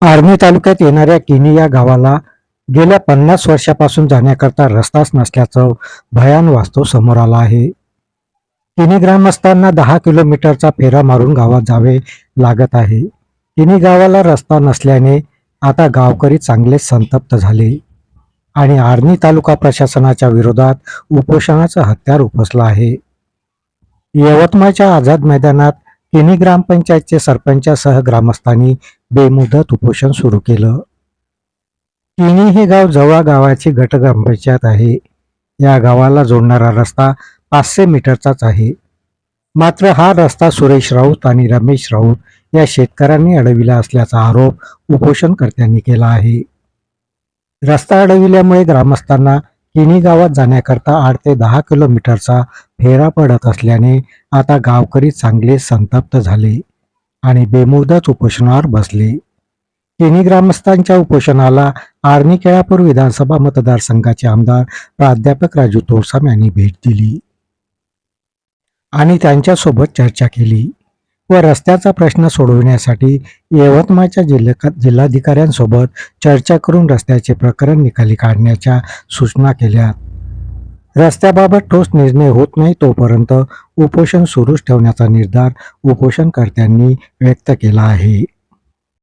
Army तालुक्यात येणाऱ्या किनी या गावाला गेल्या पन्नास वर्षापासून जाण्याकरता रस्ताच नसल्याचं भयान वास्तव समोर आला आहे. किनी ग्रामस्थांना दहा किलोमीटरचा फेरा मारून गावात जावे लागत आहे. किनी गावाला रस्ता नसल्याने आता गावकरी चांगलेच संतप्त झाले. आणि आर्मी तालुका प्रशासनाच्या विरोधात उपोषणाचं हत्यार उपसलं आहे. यवतमाळच्या आझाद मैदानात किनी ग्रामपंचायतचे सरपंचासह ग्रामस्थांनी बेमुदत उपोषण सुरू केलं. तिन्ही हे गाव जवळ गावाची गट ग्रामपंचायत आहे. या गावाला जोडणारा रस्ता पाचशे मीटरचाच आहे. मात्र हा रस्ता सुरेश राऊत आणि रमेश राऊत या शेतकऱ्यांनी अडविला असल्याचा आरोप उपोषणकर्त्यांनी केला आहे. रस्ता अडविल्यामुळे ग्रामस्थांना किणी गावात जाण्याकरता आठ ते दहा किलोमीटरचा फेरा पडत असल्याने आता गावकरी चांगले संतप्त झाले आणि बेमुदत उपोषणावर बसले. तिन्ही ग्रामस्थांच्या उपोषणाला आर्णी केळापूर विधानसभा मतदारसंघाचे आमदार प्राध्यापक राजू तोरसाम यांनी भेट दिली आणि त्यांच्यासोबत चर्चा केली. व रस्त्याचा प्रश्न सोडविण्यासाठी यवतमाळच्या जिल्हा जिल्हाधिकाऱ्यांसोबत चर्चा करून रस्त्याचे प्रकरण निकाली काढण्याच्या सूचना केल्या. रस्त्याबाबत ठोस निर्णय होत नाही तोपर्यंत उपोषण सुरूच ठेवण्याचा निर्धार उपोषणकर्त्यांनी व्यक्त केला आहे.